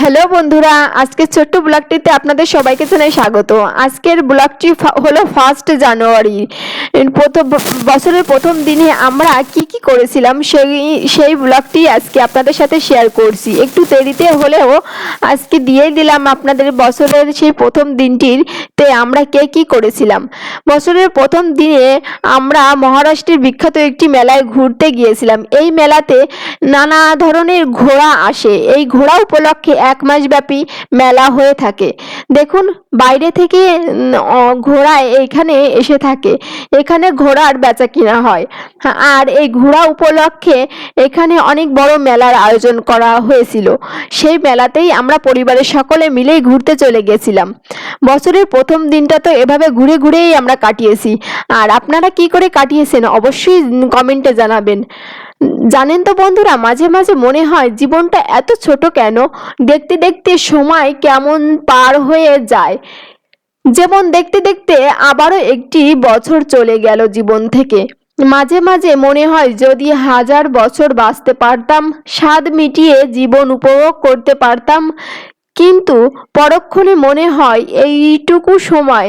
Hello বন্ধুরা, আজকের ছোট্ট ব্লগটিতে আপনাদের সবাইকে জানাই স্বাগত। আজকের ব্লগটি হলো ফার্স্ট জানুয়ারি প্রথম বছরের প্রথম দিনে আমরা কি কি করেছিলাম সেই সেই ব্লগটি আজকে আপনাদের সাথে শেয়ার করছি। একটু দেরিতে হলেও আজকে দিয়ে দিলাম আপনাদের বছরের সেই প্রথম দিনটির তে আমরা কে কি করেছিলাম। বছরের প্রথম দিনে আমরা মহারাষ্ট্রের বিখ্যাত একটি মেলায় ঘুরতে গিয়েছিলাম। এই মেলাতে নানা ধরনের ঘোড়া আসে। এই ঘোড়া উপলক্ষে এক মাস ব্যাপী মেলা হয়ে থাকে। দেখুন, বাইরে থেকে ঘোড়া এইখানে এসে থাকে। এখানে ঘোড়ার বেচা কিনা হয়। আর এই ঘোড়া উপলক্ষে এখানে অনেক বড় মেলার আয়োজন করা হয়েছিল। সেই মেলাতেই আমরা পরিবারের সকলে মিলেই ঘুরতে চলে গেছিলাম। বছরের প্রথম দিনটা তো এভাবে ঘুরে ঘুরেই আমরা কাটিয়েছি। আর আপনারা কি করে কাটিয়েছেন? অবশ্যই কমেন্টে জানাবেন। জানেন তো বন্ধুরা, মাঝে মাঝে মনে হয় জীবনটা এত ছোট কেন? দেখতে দেখতে সময় কেমন পার হয়ে যায়। যেমন দেখতে দেখতে আবারও একটি বছর চলে গেল জীবন থেকে। মাঝে মাঝে মনে হয় যদি হাজার বছর বাঁচতে পারতাম, স্বাদ মিটিয়ে জীবন উপভোগ করতে পারতাম কিন্তু পরক্ষণে মনে হয় এইটুকু সময়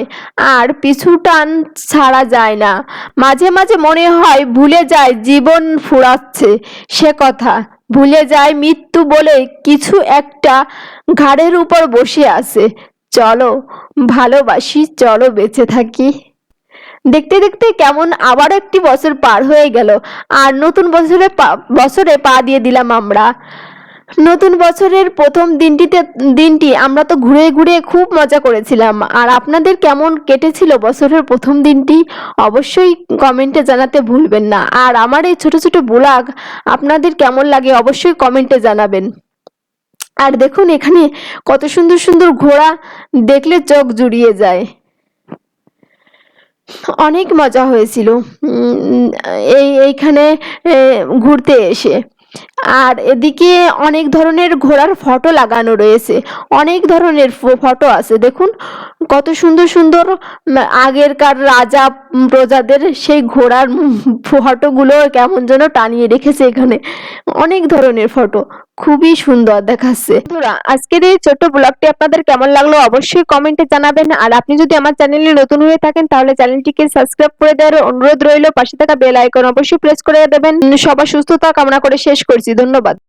আর পিছু টান ছাড়া যায় না। মাঝে মাঝে মনে হয় ভুলে যায়, জীবন ফুরাচ্ছে সে কথা। ভুলে যায় মৃত্যু বলে কিছু একটা ঘাড়ের উপর বসে আছে। চলো, ভালোবাসি, চলো বেঁচে থাকি। দেখতে দেখতে কেমন আবার একটি বছর পার হয়ে গেল। আর নতুন বছরে বছরে পা দিয়ে দিলাম আমরা। নতুন বছরের প্রথম দিনটিতে, দিনটি আমরা তো ঘুরে ঘুরে খুব মজা করেছিলাম। আর আপনাদের কেমন কেটেছিল বছরের প্রথম দিনটি, অবশ্যই কমেন্টে জানাতে ভুলবেন না। আর আমার এই ছোট ছোট ব্লগ আপনাদের কেমন লাগে অবশ্যই কমেন্টে জানাবেন। আর দেখুন, এখানে কত সুন্দর সুন্দর ঘোড়া দেখলে চোখ জুড়িয়ে যায়। অনেক মজা হয়েছিল। এই, এইখানে ঘুরতে এসে। আর এদিকে অনেক ধরনের ঘোড়ার ফটো লাগানো রয়েছে। অনেক ধরনের ফটো আছে। দেখুন, কত সুন্দর সুন্দর আগেরকার রাজা প্রজাদের সেই ঘোড়ার ফটোগুলো কেমন যেন টানিয়ে রেখেছে এখানে। অনেক ধরনের ফটো। খুবই সুন্দর দেখাচ্ছে। বন্ধুরা, আজকের এই ছোট্ট ব্লগটি আপনাদের কেমন লাগল অবশ্যই কমেন্টে জানাবেন। আর আপনি যদি আমার চ্যানেলে নতুন হয়ে থাকেন, তাহলে চ্যানেলটিকে সাবস্ক্রাইব করে দেওয়ার অনুরোধ রইল। পাশে থাকা বেল আইকন অবশ্যই প্রেস করে দেবেন। সবার সুস্থতা কামনা করে শেষ করছি। ধন্যবাদ।